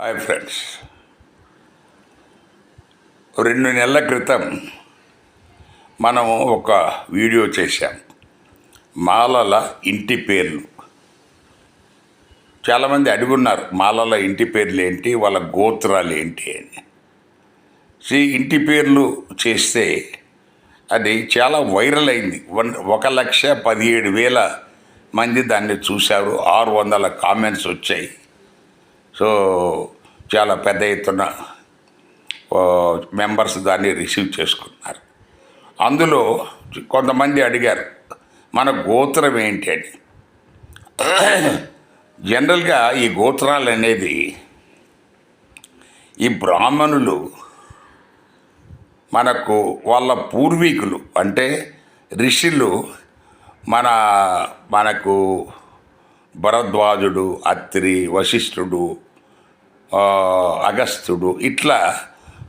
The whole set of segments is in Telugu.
Hi friends. రెండు నెలల క్రితం మనం ఒక వీడియో చేశాం. మాలల ఇంటి పేర్లు. చాలామంది అడుగున్నారు మాలల ఇంటి పేర్లు ఏంటి వాళ్ళ గోత్రాలు ఏంటి అని. సి ఇంటి పేర్లు చేస్తే అది చాలా వైరల్ అయింది. వన్ ఒక లక్ష పదిహేడు వేల మంది దాన్ని చూశారు. ఆరు వందల కామెంట్స్ వచ్చాయి. సో చాలా పెద్ద ఎత్తున మెంబర్స్ దాన్ని రిసీవ్ చేసుకున్నారు. అందులో కొంతమంది అడిగారు మన గోత్రం ఏంటి అని. జనరల్గా ఈ గోత్రాలు అనేది ఈ బ్రాహ్మణులు మనకు వాళ్ళ పూర్వీకులు అంటే ఋషులు మన మనకు భరద్వాజుడు అత్రి వశిష్ఠుడు అగస్తుడు. అగస్త్యుడు ఇట్లా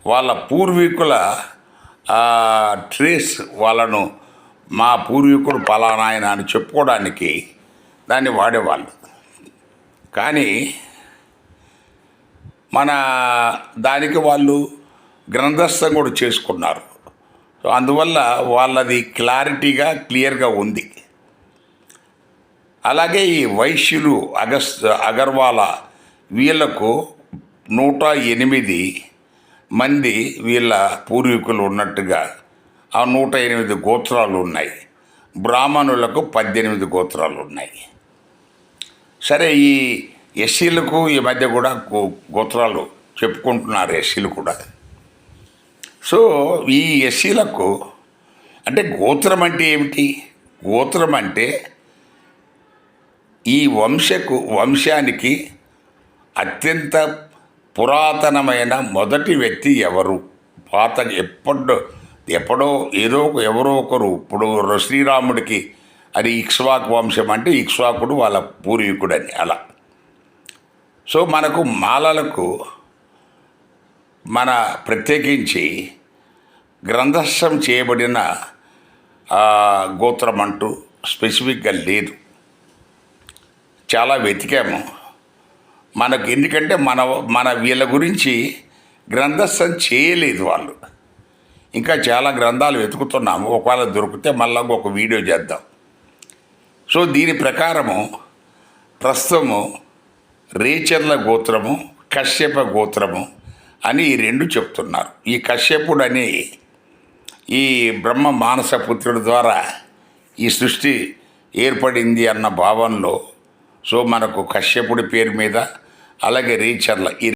వాళ్ళ పూర్వీకుల ట్రేస్ వాళ్ళను మా పూర్వీకుడు పలానా ఆయన అని చెప్పుకోవడానికి దాన్ని వాడేవాళ్ళు. కానీ మన దానికి వాళ్ళు గ్రంథస్థం కూడా చేసుకున్నారు. సో అందువల్ల వాళ్ళది క్లారిటీగా క్లియర్గా ఉంది. అలాగే ఈ వైశ్యులు అగస్ అగర్వాల వీళ్ళకు నూట ఎనిమిది మంది వీళ్ళ పూర్వీకులు ఉన్నట్టుగా ఆ నూట ఎనిమిది గోత్రాలు ఉన్నాయి. బ్రాహ్మణులకు పద్దెనిమిది గోత్రాలు ఉన్నాయి. సరే ఈ ఎస్సీలకు ఈ మధ్య కూడా గో- గోత్రాలు చెప్పుకుంటున్నారు ఎస్సీలు కూడా. సో ఈ ఎస్సీలకు అంటే గోత్రం అంటే ఏమిటి? గోత్రం అంటే ఈ వంశకు వంశానికి అత్యంత పురాతనమైన మొదటి వ్యక్తి ఎవరు? పాత ఎప్పుడో ఎప్పుడో ఏదో ఒక- ఎవరో ఒకరు. ఇప్పుడు శ్రీరాముడికి అది ఇక్ష్వాకు వంశం అంటే ఇక్ష్వాకుడు వాళ్ళ పూర్వీకుడని అలా. సో మనకు మాలలకు మన ప్రత్యేకించి గ్రంథస్థం చేయబడిన గోత్రం అంటూ స్పెసిఫిక్గా లేదు. చాలా వెతికాము. మనకు ఎందుకంటే మన మన వీళ్ళ గురించి గ్రంథస్థం చేయలేదు వాళ్ళు. ఇంకా చాలా గ్రంథాలు వెతుకుతున్నాము. ఒకవేళ దొరికితే మళ్ళీ ఒక వీడియో చేద్దాం. సో దీని ప్రకారము ప్రస్తుతము రేచర్ల గోత్రము కశ్యప గోత్రము అని ఈ రెండు చెప్తున్నారు. ఈ కశ్యపుడు అని ఈ బ్రహ్మ మానసపుత్రుడి ద్వారా ఈ సృష్టి ఏర్పడింది అన్న భావనలో సో మనకు కశ్యపుడి పేరు మీద అలాగే రీచర్ల ఈ